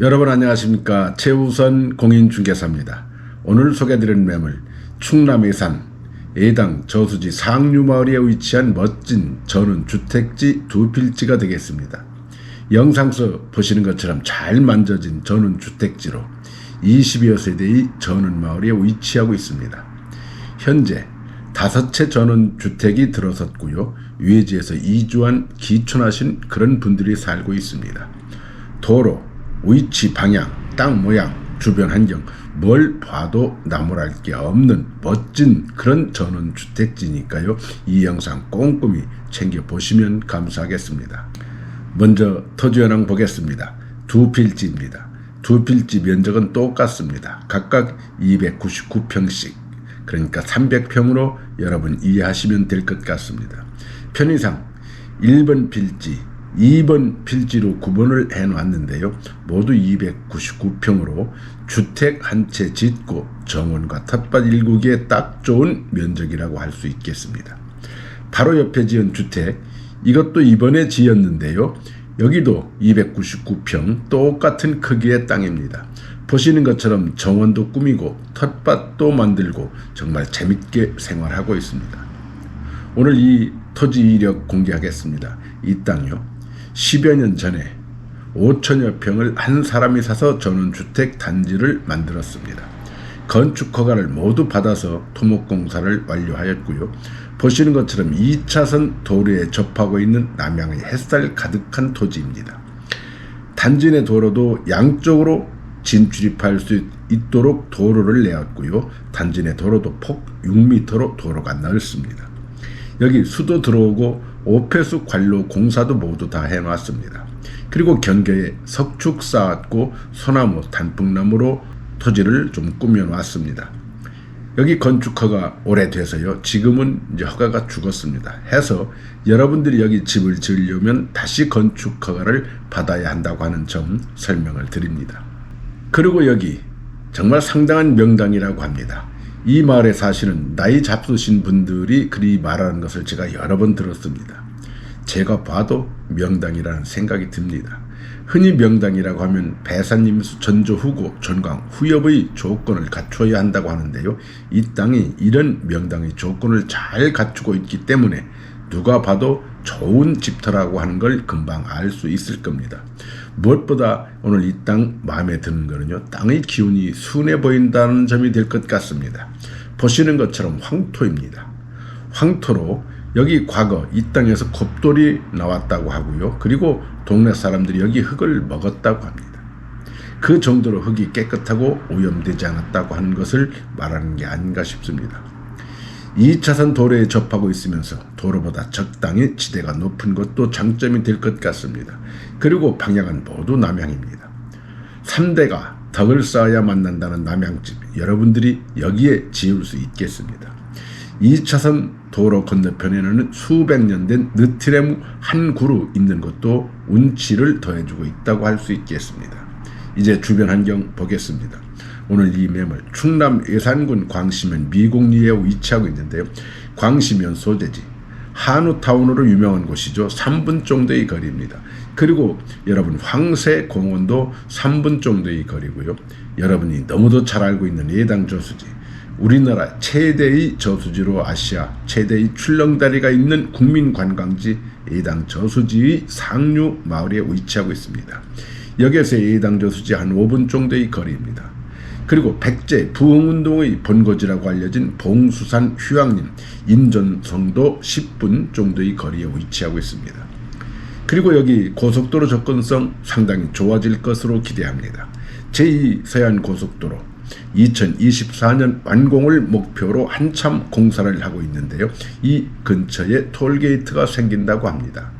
여러분 안녕하십니까 최우선 공인중개사입니다. 오늘 소개드린 매물 충남해산 예당 저수지 상류마을에 위치한 멋진 전원 주택지 두 필지가 되겠습니다. 영상서 보시는 것처럼 잘 만져진 전원 주택지로 20여 세대의 전원 마을에 위치하고 있습니다. 현재 다섯 채 전원 주택이 들어섰고요. 외지에서 이주한 기촌하신 그런 분들이 살고 있습니다. 도로, 위치, 방향, 땅 모양, 주변 환경 뭘 봐도 나무랄 게 없는 멋진 그런 전원 주택지니까요. 이 영상 꼼꼼히 챙겨 보시면 감사하겠습니다. 먼저 토지 현황 보겠습니다. 두 필지입니다. 두 필지 면적은 똑같습니다. 각각 299평씩. 그러니까 300평으로 여러분 이해하시면 될 것 같습니다. 편의상 1번 필지, 2번 필지로 구분을 해 놨는데요. 모두 299평으로 주택 한 채 짓고 정원과 텃밭 일구기에 딱 좋은 면적이라고 할 수 있겠습니다. 바로 옆에 지은 주택 이것도 이번에 지었는데요. 여기도 299평 똑같은 크기의 땅입니다. 보시는 것처럼 정원도 꾸미고 텃밭도 만들고 정말 재밌게 생활하고 있습니다. 오늘 이 토지 이력 공개하겠습니다. 이 땅요. 10여 년 전에 5천여 평을 한 사람이 사서 전원주택 단지를 만들었습니다. 건축 허가를 모두 받아서 토목공사를 완료하였고요. 보시는 것처럼 2차선 도로에 접하고 있는 남양의 햇살 가득한 토지입니다. 단지 내 도로도 양쪽으로 진출입할 수 있도록 도로를 내었고요. 단지 내 도로도 폭 6m로 도로가 넓습니다. 여기 수도 들어오고 오폐수 관로 공사도 모두 다 해놨습니다. 그리고 견교에 석축 쌓았고 소나무, 단풍나무로 토지를 좀 꾸며놨습니다. 여기 건축허가 오래돼서요. 지금은 이제 허가가 죽었습니다. 해서 여러분들이 여기 집을 지으려면 다시 건축허가를 받아야 한다고 하는 점 설명을 드립니다. 그리고 여기 정말 상당한 명당이라고 합니다. 이 마을에 사시는 나이 잡수신 분들이 그리 말하는 것을 제가 여러 번 들었습니다. 제가 봐도 명당이라는 생각이 듭니다. 흔히 명당이라고 하면 배산임수 전조 후고 전광 후엽의 조건을 갖춰야 한다고 하는데요. 이 땅이 이런 명당의 조건을 잘 갖추고 있기 때문에 누가 봐도 좋은 집터라고 하는 걸 금방 알 수 있을 겁니다. 무엇보다 오늘 이 땅 마음에 드는 거는요. 땅의 기운이 순해 보인다는 점이 될 것 같습니다. 보시는 것처럼 황토입니다. 황토로 여기 과거 이 땅에서 곱돌이 나왔다고 하고요. 그리고 동네 사람들이 여기 흙을 먹었다고 합니다. 그 정도로 흙이 깨끗하고 오염되지 않았다고 하는 것을 말하는 게 아닌가 싶습니다. 2차선 도로에 접하고 있으면서 도로보다 적당히 지대가 높은 것도 장점이 될 것 같습니다. 그리고 방향은 모두 남향입니다. 3대가 덕을 쌓아야 만난다는 남양집 여러분들이 여기에 지을 수 있겠습니다. 2차선 도로 건너편에는 수백 년 된 느티레무 한 그루 있는 것도 운치를 더해주고 있다고 할 수 있겠습니다. 이제 주변 환경 보겠습니다. 오늘 이 매물 충남 예산군 광시면 미곡리에 위치하고 있는데요. 광시면 소재지 한우타운으로 유명한 곳이죠. 3분 정도의 거리입니다. 그리고 여러분 황새공원도 3분 정도의 거리고요. 여러분이 너무도 잘 알고 있는 예당 저수지 우리나라 최대의 저수지로 아시아 최대의 출렁다리가 있는 국민관광지 예당 저수지의 상류 마을에 위치하고 있습니다. 여기에서 예당 저수지 한 5분 정도의 거리입니다. 그리고 백제 부흥운동의 본거지라고 알려진 봉수산 휴양림 인전성도 10분 정도의 거리에 위치하고 있습니다. 그리고 여기 고속도로 접근성 상당히 좋아질 것으로 기대합니다. 제2 서해안 고속도로 2024년 완공을 목표로 한참 공사를 하고 있는데요. 이 근처에 톨게이트가 생긴다고 합니다.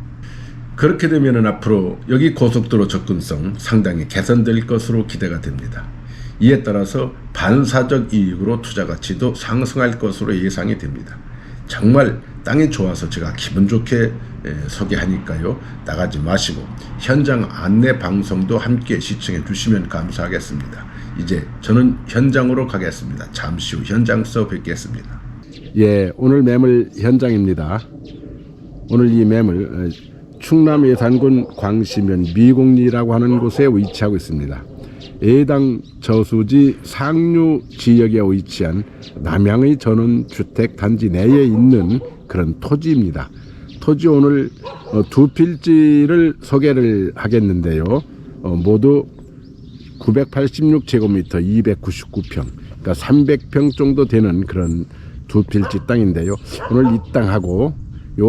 그렇게 되면 앞으로 여기 고속도로 접근성 상당히 개선될 것으로 기대가 됩니다. 이에 따라서 반사적 이익으로 투자 가치도 상승할 것으로 예상이 됩니다. 정말 땅이 좋아서 제가 기분 좋게 소개하니까요. 나가지 마시고 현장 안내 방송도 함께 시청해 주시면 감사하겠습니다. 이제 저는 현장으로 가겠습니다. 잠시 후 현장서 뵙겠습니다. 예, 오늘 매물 현장입니다. 오늘 이 매물 충남 예산군 광시면 미곡리라고 하는 곳에 위치하고 있습니다. 예당 저수지 상류 지역에 위치한 남양의 전원 주택 단지 내에 있는 그런 토지입니다. 토지 오늘 어, 두 필지를 소개를 하겠는데요. 어, 모두 986제곱미터 299평 그러니까 300평 정도 되는 그런 두 필지 땅인데요. 오늘 이 땅하고 요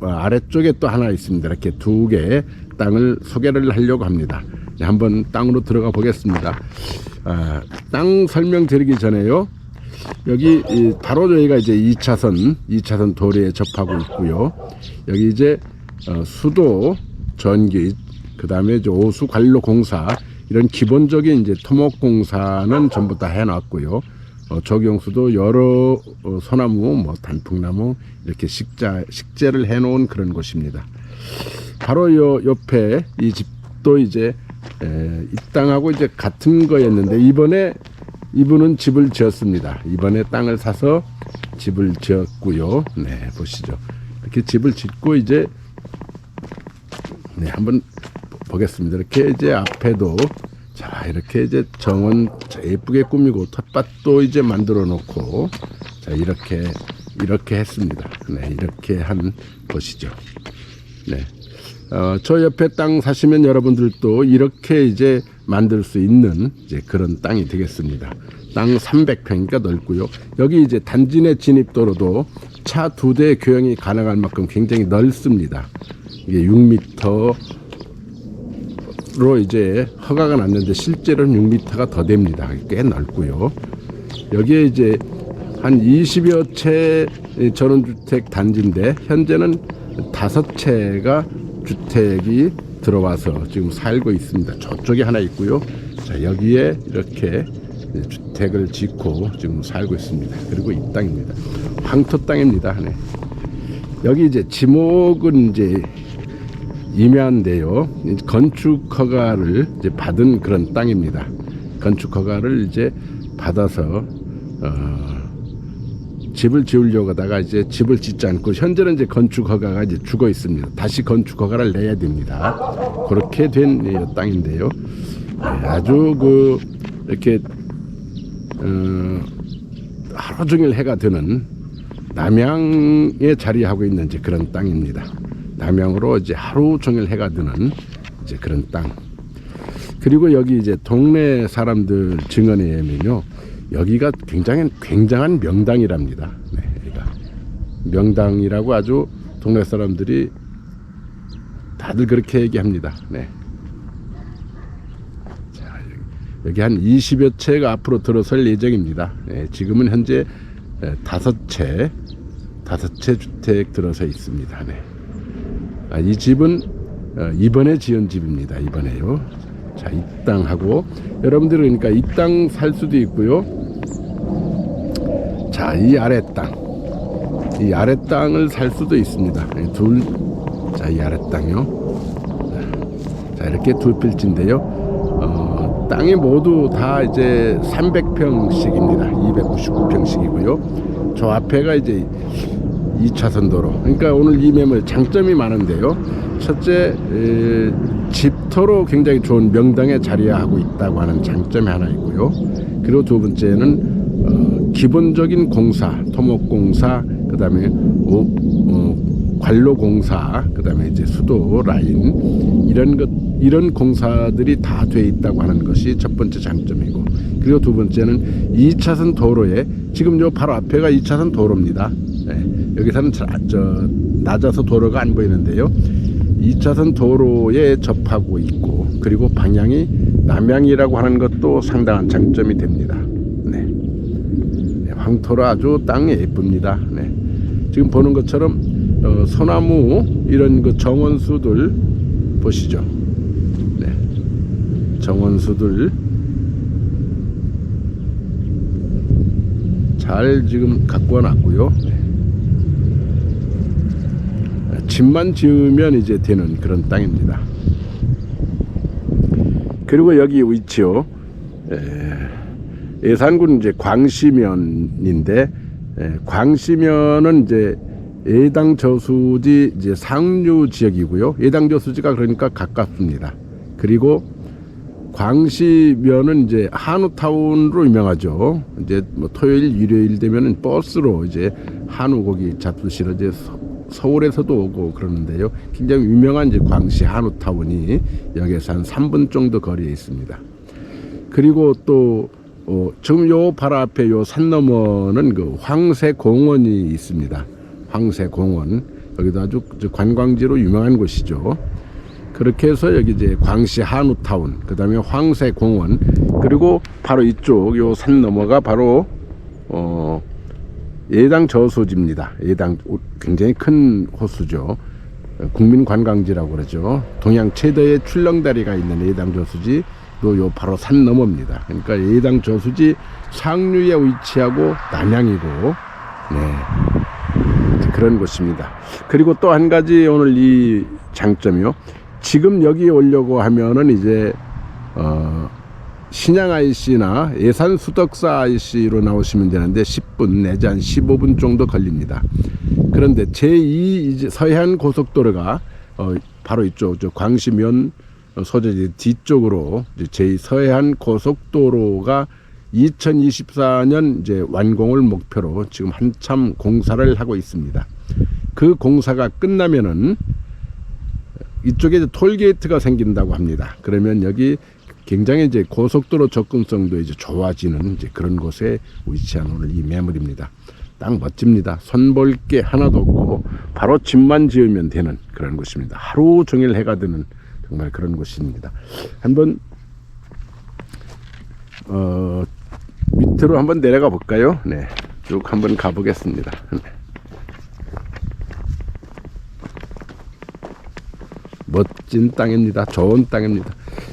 어, 아래쪽에 또 하나 있습니다. 이렇게 두 개의 땅을 소개를 하려고 합니다. 네, 한번 땅으로 들어가 보겠습니다. 아, 땅 설명드리기 전에요. 여기 이 바로 저희가 이제 2차선 2차선 도로에 접하고 있고요. 여기 이제 어, 수도 전기 그 다음에 이제 오수 관로 공사 이런 기본적인 이제 토목 공사는 전부 다 해놨고요. 어, 적용수도 여러 어, 소나무, 뭐 단풍나무 이렇게 식자 식재를 해놓은 그런 곳입니다. 바로 요 옆에 이 집도 이제 에, 이 땅하고 이제 같은 거였는데 이번에 이분은 집을 지었습니다. 이번에 땅을 사서 집을 지었고요. 네, 보시죠. 이렇게 집을 짓고 이제 네, 한번 보겠습니다. 이렇게 이제 앞에도 자, 이렇게 이제 정원 예쁘게 꾸미고 텃밭도 이제 만들어 놓고 자, 이렇게 이렇게 했습니다. 네, 이렇게 한 것이죠. 네. 어, 저 옆에 땅 사시면 여러분들도 이렇게 이제 만들 수 있는 이제 그런 땅이 되겠습니다. 땅 300평이니까 넓고요. 여기 이제 단지 내 진입도로도 차 두 대 교형이 가능할 만큼 굉장히 넓습니다. 이게 6m 로 이제 허가가 났는데 실제로는 6m가 더 됩니다. 꽤 넓고요. 여기에 이제 한 20여 채 전원주택 단지인데 현재는 다섯 채가 주택이 들어와서 지금 살고 있습니다. 저쪽에 하나 있고요. 자 여기에 이렇게 주택을 짓고 지금 살고 있습니다. 그리고 이 땅입니다. 황토 땅입니다. 네. 여기 이제 지목은 이제 임야인데요. 건축 허가를 이제 받은 그런 땅입니다. 건축 허가를 이제 받아서 어, 집을 지으려고 하다가 이제 집을 짓지 않고 현재는 이제 건축 허가가 이제 죽어 있습니다. 다시 건축 허가를 내야 됩니다. 그렇게 된이 땅인데요. 네, 아주 그 이렇게 어, 하루 종일 해가 드는 남양에 자리하고 있는 이제 그런 땅입니다. 남양으로 이제 하루 종일 해가 드는 이제 그런 땅. 그리고 여기 이제 동네 사람들 증언에 의하면요. 여기가 굉장히 굉장한 명당이랍니다. 네, 여기가 명당이라고 아주 동네 사람들이 다들 그렇게 얘기합니다. 네. 자, 여기, 한 20여 채가 앞으로 들어설 예정입니다. 네, 지금은 현재 에, 다섯 채, 다섯 채 주택 들어서 있습니다. 네. 아, 이 집은 어, 이번에 지은 집입니다. 이번에요. 자, 이 땅하고 여러분들은 그러니까 이 땅 살 수도 있고요. 자, 이 아래 땅. 이 아래 땅을 살 수도 있습니다. 이 둘, 자, 이 아래 땅이요. 자, 이렇게 둘 필지인데요. 어, 땅이 모두 다 이제 300평씩입니다. 299평씩이고요. 저 앞에가 이제 2차선 도로. 그러니까 오늘 이 매물 장점이 많은데요. 첫째, 에, 집 터로 굉장히 좋은 명당에 자리하고 있다고 하는 장점이 하나 있고요. 그리고 두 번째는 어, 기본적인 공사, 토목공사, 그 다음에 오, 어, 관로공사, 그 다음에 이제 수도 라인 이런 것 이런 공사들이 다 돼 있다고 하는 것이 첫 번째 장점이고 그리고 두 번째는 2차선 도로에 지금 요 바로 앞에가 2차선 도로입니다. 네, 여기서는 자, 저 낮아서 도로가 안 보이는데요. 2차선 도로에 접하고 있고 그리고 방향이 남향이라고 하는 것도 상당한 장점이 됩니다. 네. 네, 황토로 아주 땅이 예쁩니다. 네. 지금 보는 것처럼 어, 소나무 이런 그 정원수들 보시죠. 네. 정원수들 잘 지금 갖고 놨고요. 네. 집만 지으면 이제 되는 그런 땅입니다. 그리고 여기 위치요. 에, 예산군 이제 광시면인데 에, 광시면은 이제 예당 저수지 이제 상류 지역이고요. 예당 저수지가 그러니까 가깝습니다. 그리고 광시면은 이제 한우타운으로 유명하죠. 이제 뭐 토요일, 일요일 되면은 버스로 이제 한우 고기 잡수시러 이제 서, 서울에서도 오고 그러는데요. 굉장히 유명한 이제 광시 한우타운이 여기에서 한 3분 정도 거리에 있습니다. 그리고 또 어, 지금 요 바로 앞에 요 산 너머는 그 황새 공원이 있습니다. 황새 공원 여기도 아주 저 관광지로 유명한 곳이죠. 그렇게 해서 여기 이제 광시 한우타운, 그 다음에 황새 공원, 그리고 바로 이쪽 요 산 너머가 바로 어 예당 저수지입니다. 예당 굉장히 큰 호수죠. 국민 관광지라고 그러죠. 동양 최대의 출렁다리가 있는 예당 저수지 또요 바로 산 너머입니다. 그러니까 예당 저수지 상류에 위치하고 남양이고 네. 그런 곳입니다. 그리고 또 한 가지 오늘 이 장점이요. 지금 여기 오려고 하면은 이제 어 신양 IC나 예산 수덕사 IC로 나오시면 되는데 10분 내지 한 15분 정도 걸립니다. 그런데 제2 이제 서해안 고속도로가 어 바로 이쪽 저 광시면 소재지 뒤쪽으로 이제 제2 서해안 고속도로가 2024년 이제 완공을 목표로 지금 한참 공사를 하고 있습니다. 그 공사가 끝나면은 이쪽에 톨게이트가 생긴다고 합니다. 그러면 여기 굉장히 이제 고속도로 접근성도 이제 좋아지는 이제 그런 곳에 위치한 오늘 이 매물입니다. 딱 멋집니다. 손볼 게 하나도 없고 바로 집만 지으면 되는 그런 곳입니다. 하루 종일 해가 드는 정말 그런 곳입니다. 한번 어 밑으로 한번 내려가 볼까요? 네, 쭉 한번 가보겠습니다. 멋진 땅입니다. 좋은 땅입니다.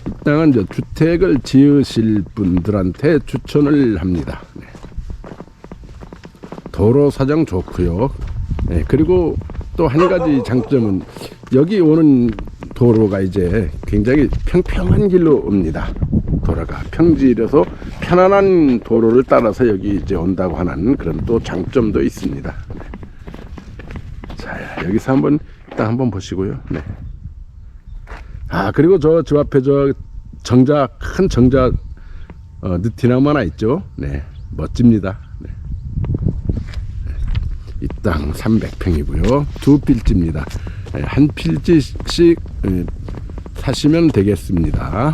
이 땅은 이제 주택을 지으실 분들한테 추천을 합니다. 네. 도로 사정 좋고요. 네, 그리고 또 한 가지 장점은 여기 오는 도로가 이제 굉장히 평평한 길로 옵니다. 도로가 평지라서 편안한 도로를 따라서 여기 이제 온다고 하는 그런 또 장점도 있습니다. 네. 자 여기서 한번 딱 한번 보시고요. 네. 아 그리고 저 저 앞에 저 정자 큰 정자 어, 느티나무 하나 있죠. 네 멋집니다. 네. 이땅 300평이고요. 두 필지입니다. 네, 한 필지씩 예, 사시면 되겠습니다.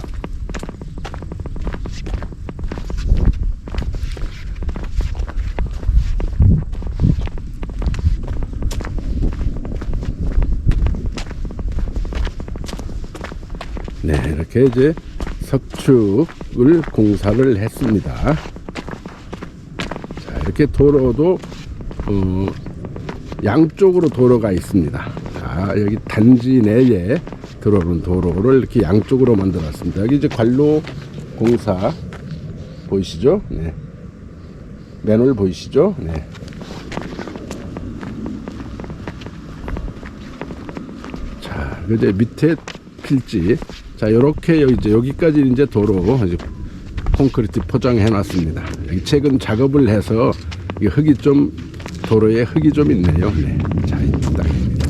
네, 이렇게 이제 석축을 공사를 했습니다. 자, 이렇게 도로도 어, 양쪽으로 도로가 있습니다. 자, 여기 단지 내에 들어오는 도로를 이렇게 양쪽으로 만들었습니다. 여기 이제 관로 공사 보이시죠? 네. 맨홀 보이시죠? 네. 자, 이제 밑에 필지. 자, 여기 이제 여기까지 이제 도로 이제 콘크리트 포장해 놨습니다. 최근 작업을 해서 이 흙이 좀 도로에 흙이 좀 있네요. 네. 자, 이 땅입니다.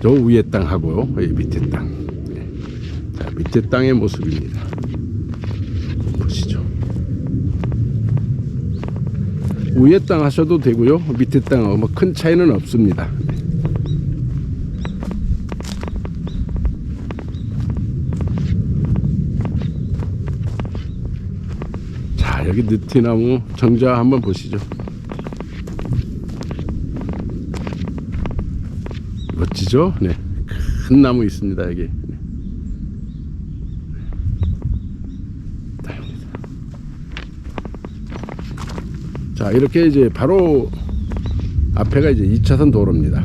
저 위에 땅하고요. 여기 밑에 땅. 네. 자, 밑에 땅의 모습입니다. 보시죠. 위에 땅 하셔도 되고요. 밑에 땅하고 뭐 큰 차이는 없습니다. 네. 자, 여기 느티나무 정자 한번 보시죠. 멋지죠? 네. 큰 나무 있습니다, 여기. 네. 자, 이렇게 이제 바로 앞에가 이제 2차선 도로입니다.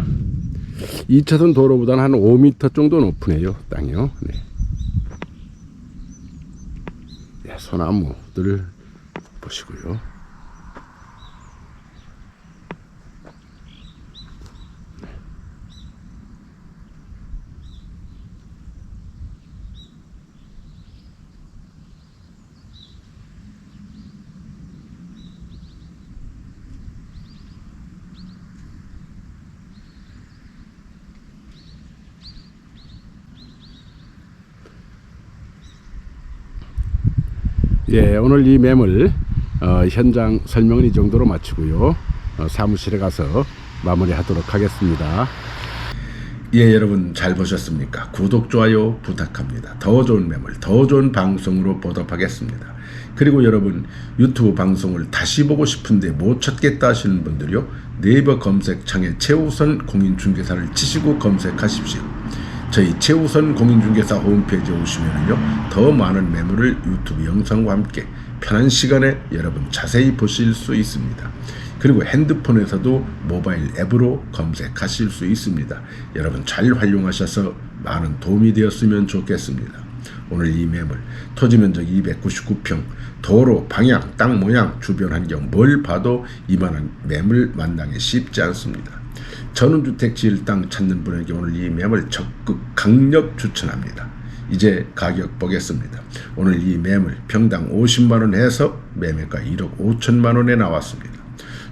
2차선 도로보다는 한 5m 정도 높으네요, 땅이요. 네. 네, 소나무들 것이고요. 네. 예, 오늘 이 매물 어, 현장 설명은 이 정도로 마치고요. 어, 사무실에 가서 마무리하도록 하겠습니다. 예, 여러분 잘 보셨습니까? 구독, 좋아요 부탁합니다. 더 좋은 매물, 더 좋은 방송으로 보답하겠습니다. 그리고 여러분 유튜브 방송을 다시 보고 싶은데 못 찾겠다 하시는 분들요. 네이버 검색창에 최우선 공인중개사를 치시고 검색하십시오. 저희 최우선 공인중개사 홈페이지에 오시면요. 더 많은 매물을 유튜브 영상과 함께 편한 시간에 여러분 자세히 보실 수 있습니다. 그리고 핸드폰에서도 모바일 앱으로 검색하실 수 있습니다. 여러분 잘 활용하셔서 많은 도움이 되었으면 좋겠습니다. 오늘 이 매물 토지 면적 299평 도로 방향 땅 모양 주변 환경 뭘 봐도 이만한 매물 만나기 쉽지 않습니다. 전원주택 지을 땅 찾는 분에게 오늘 이 매물 적극 강력 추천합니다. 이제 가격 보겠습니다. 오늘 이 매물 평당 50만 원 해서 매매가 1억 5천만 원에 나왔습니다.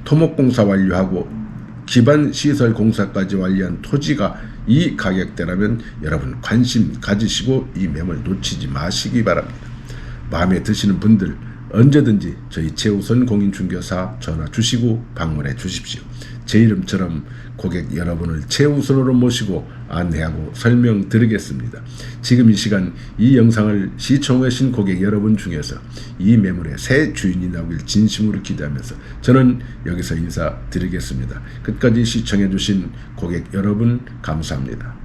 토목공사 완료하고 기반 시설 공사까지 완료한 토지가 이 가격대라면 여러분 관심 가지시고 이 매물 놓치지 마시기 바랍니다. 마음에 드시는 분들 언제든지 저희 최우선 공인중개사 전화 주시고 방문해 주십시오. 제 이름처럼 고객 여러분을 최우선으로 모시고 안내하고 설명드리겠습니다. 지금 이 시간 이 영상을 시청하신 고객 여러분 중에서 이 매물의 새 주인이 나오길 진심으로 기대하면서 저는 여기서 인사드리겠습니다. 끝까지 시청해 주신 고객 여러분 감사합니다.